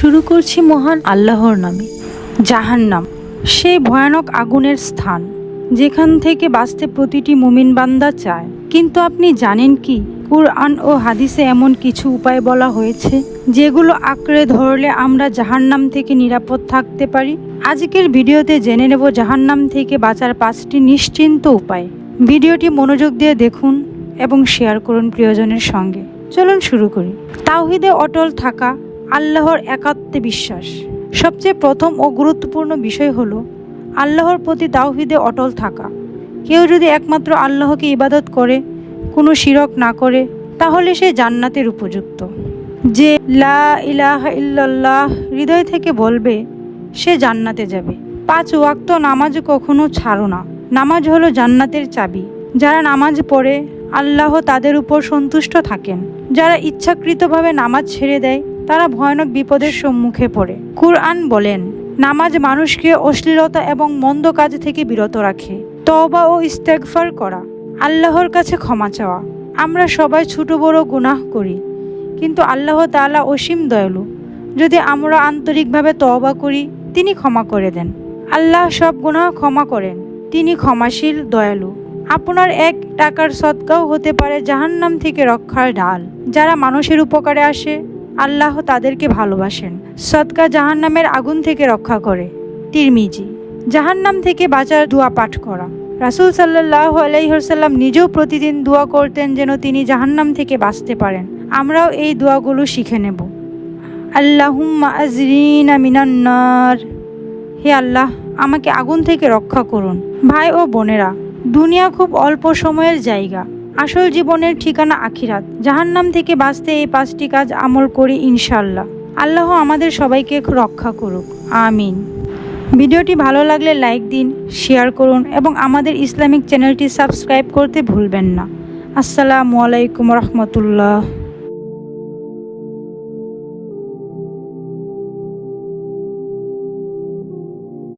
শুরু করছি মহান আল্লাহর নামে। জাহান্নাম, সেই ভয়ানক আগুনের স্থান, যেখান থেকে বাঁচতে প্রতিটি মুমিন বান্দা চায়। কিন্তু আপনি জানেন কি, কুরআন ও হাদিসে এমন কিছু উপায় বলা হয়েছে, যেগুলো আঁকড়ে ধরলে আমরা জাহান্নাম থেকে নিরাপদ থাকতে পারি? আজকের ভিডিওতে জেনে নেব জাহান্নাম থেকে বাঁচার পাঁচটি নিশ্চিন্ত উপায়। ভিডিওটি মনোযোগ দিয়ে দেখুন এবং শেয়ার করুন প্রিয়জনের সঙ্গে। চলুন শুরু করি। তাওহিদে অটল থাকা আল্লাহর একাত্মে বিশ্বাস। সবচেয়ে প্রথম ও গুরুত্বপূর্ণ বিষয় হলো, আল্লাহর প্রতি তাওহিদে অটল থাকা। কেউ যদি একমাত্র আল্লাহকে ইবাদত করে, কোনো শিরক না করে, তাহলে সে জান্নাতের উপযুক্ত। যে লা ইলাহা ইল্লাল্লাহ হৃদয় থেকে বলবে, সে জান্নাতে যাবে। পাঁচ ওয়াক্ত নামাজ কখনো ছাড়ো না। নামাজ হলো জান্নাতের চাবি। যারা নামাজ পড়ে, আল্লাহ তাদের উপর সন্তুষ্ট থাকেন। যারা ইচ্ছাকৃতভাবে নামাজ ছেড়ে দেয় তারা ভয়ানক বিপদের সম্মুখে পড়ে। কুরআন বলেন, নামাজ মানুষকে অশ্লীলতা এবং মন্দ কাজ থেকে বিরত রাখে। তওবা ও ইস্তেগফার করা, আল্লাহর কাছে ক্ষমা চাওয়া। আমরা সবাই ছোট, বড় গুনাহ করি, কিন্তু আল্লাহ তাআলা অসীম দয়ালু। যদি আমরা আন্তরিকভাবে তওবা করি, তিনি ক্ষমা করে দেন। আল্লাহ সব গুনাহ ক্ষমা করেন, তিনি ক্ষমাশীল, দয়ালু। আপনার এক টাকার সৎকাও হতে পারে জাহান্নাম থেকে রক্ষার ঢাল। যারা মানুষের উপকারে আসে আল্লাহ তাদেরকে ভালোবাসেন। সৎকা জাহান্নামের আগুন থেকে রক্ষা করে। তিরমিজি, জাহান্নাম থেকে বাঁচার দোয়া পাঠ করা। রাসুল সাল্লাহ আলাইসাল্লাম নিজেও প্রতিদিন দোয়া করতেন যেন তিনি জাহান্নাম থেকে বাঁচতে পারেন। আমরাও এই দোয়াগুলো শিখে নেব। আল্লাহুম্মা মিনান্নার হে আল্লাহ, আমাকে আগুন থেকে রক্ষা করুন। ভাই ও বোনেরা, দুনিয়া খুব অল্প সময়ের জায়গা। আসল জীবনের ঠিকানা আখিরাত। জাহান্নাম থেকে বাঁচতে এই পাঁচটি কাজ আমল করি ইনশাল্লাহ আল্লাহ আমাদের সবাইকে রক্ষা করুক। আমিন। ভিডিওটি ভালো লাগলে লাইক দিন, শেয়ার করুন এবং আমাদের ইসলামিক চ্যানেলটি সাবস্ক্রাইব করতে ভুলবেন না। আসসালামু আলাইকুম রহমতুল্লাহ।